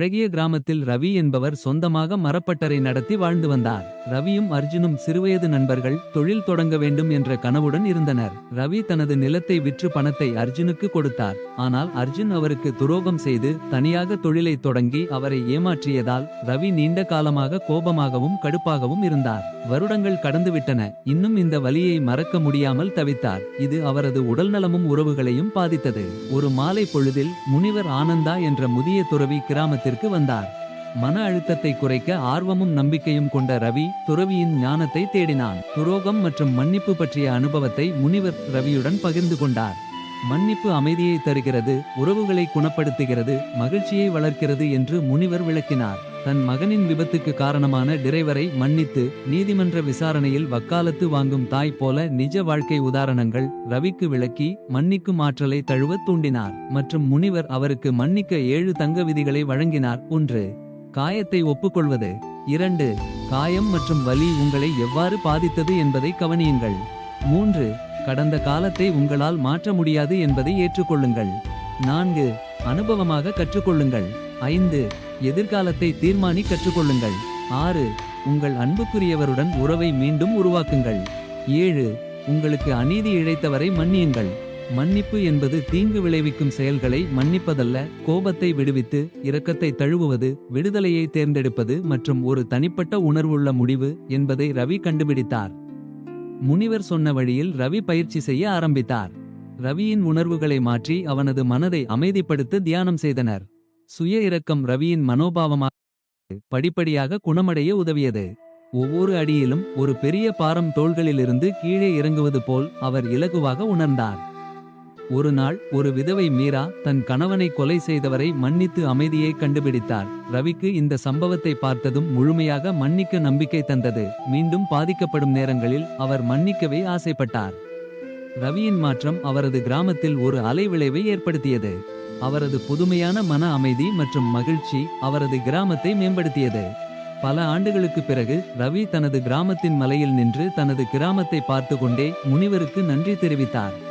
அழகிய கிராமத்தில் ரவி என்பவர் சொந்தமாக மரப்பட்டறை நடத்தி வாழ்ந்து வந்தார். ரவியும் அர்ஜுனும் சிறுவயது நண்பர்கள் தொழில் தொடங்க வேண்டும் என்ற கனவுடன் இருந்தனர். ரவி தனது நிலத்தை விற்று பணத்தை அர்ஜுனுக்கு கொடுத்தார். ஆனால் அர்ஜுன் அவருக்கு துரோகம் செய்து தனியாக தொழிலை தொடங்கி அவரை ஏமாற்றியதால் ரவி நீண்ட காலமாக கோபமாகவும் கடுப்பாகவும் இருந்தார். வருடங்கள் கடந்துவிட்டன. இன்னும் இந்த வலியை மறக்க முடியாமல் தவித்தார். இது அவரது உடல்நலமும் உறவுகளையும் பாதித்தது. ஒரு மாலை பொழுதில் முனிவர் ஆனந்தா என்ற முதிய துறவி கிராமத்தில் ஞானத்திற்கு வந்தார். மன அழுத்தத்தை குறைக்க ஆர்வமும் நம்பிக்கையும் கொண்ட ரவி துறவியின் ஞானத்தை தேடினான். துரோகம் மற்றும் மன்னிப்பு பற்றிய அனுபவத்தை முனிவர் ரவியுடன் பகிர்ந்து கொண்டார். மன்னிப்பு அமைதியை தருகிறது உறவுகளை குணப்படுத்துகிறது மகிழ்ச்சியை வளர்க்கிறது என்று முனிவர் விளக்கினார். தன் மகனின் விபத்துக்கு காரணமான டிரைவரை மன்னித்து நீதிமன்ற விசாரணையில் வக்காலத்து வாங்கும் தாய் போல நிஜ வாழ்க்கை உதாரணங்கள் ரவிக்கு விளக்கி மன்னிக்கும் ஆற்றலை தழுவத் தூண்டினார். மற்றும் முனிவர் அவருக்கு மன்னிக்க ஏழு தங்க விதிகளை வழங்கினார். ஒன்று காயத்தை ஒப்புக்கொள்வது. இரண்டு காயம் மற்றும் வலி உங்களை எவ்வாறு பாதித்தது என்பதை கவனியுங்கள். மூன்று கடந்த காலத்தை உங்களால் மாற்ற முடியாது என்பதை ஏற்றுக்கொள்ளுங்கள். நான்கு அனுபவமாக கற்றுக்கொள்ளுங்கள். ஐந்து எதிர்காலத்தை தீர்மானி கற்றுக்கொள்ளுங்கள். ஆறு உங்கள் அன்புக்குரியவருடன் உறவை மீண்டும் உருவாக்குங்கள். ஏழு உங்களுக்கு அநீதி இழைத்தவரை மன்னியுங்கள். மன்னிப்பு என்பது தீங்கு விளைவிக்கும் செயல்களை மன்னிப்பதல்ல கோபத்தை விடுவித்து இரக்கத்தை தழுவுவது விடுதலையை தேர்ந்தெடுப்பது மற்றும் ஒரு தனிப்பட்ட உணர்வுள்ள முடிவு என்பதை ரவி கண்டுபிடித்தார். முனிவர் சொன்ன வழியில் ரவி பயிற்சி செய்ய ஆரம்பித்தார். ரவியின் உணர்வுகளை மாற்றி அவனது மனதை அமைதிப்படுத்த தியானம் செய்தனர். சுய இரக்கம் ரவியின் மனோபாவமாக படிப்படியாக குணமடைய உதவியது. ஒவ்வொரு அடியிலும் ஒரு பெரிய பாரம் தோள்களிலிருந்து கீழே இறங்குவது போல் அவர் இலகுவாக உணர்ந்தார். ஒரு நாள் ஒரு விதவை மீரா தன் கணவனை கொலை செய்தவரை மன்னித்து அமைதியை கண்டுபிடித்தார். ரவிக்கு இந்த சம்பவத்தை பார்த்ததும் முழுமையாக மன்னிக்க நம்பிக்கை தந்தது. மீண்டும் பாதிக்கப்படும் நேரங்களில் அவர் மன்னிக்கவே ஆசைப்பட்டார். ரவியின் மாற்றம் அவரது கிராமத்தில் ஒரு அலைவிளைவை ஏற்படுத்தியது. அவரது புதுமையான மன அமைதி மற்றும் மகிழ்ச்சி அவரது கிராமத்தை மேம்படுத்தியது. பல ஆண்டுகளுக்கு பிறகு ரவி தனது கிராமத்தின் மலையில் நின்று தனது கிராமத்தை பார்த்து கொண்டே முனிவருக்கு நன்றி தெரிவித்தார்.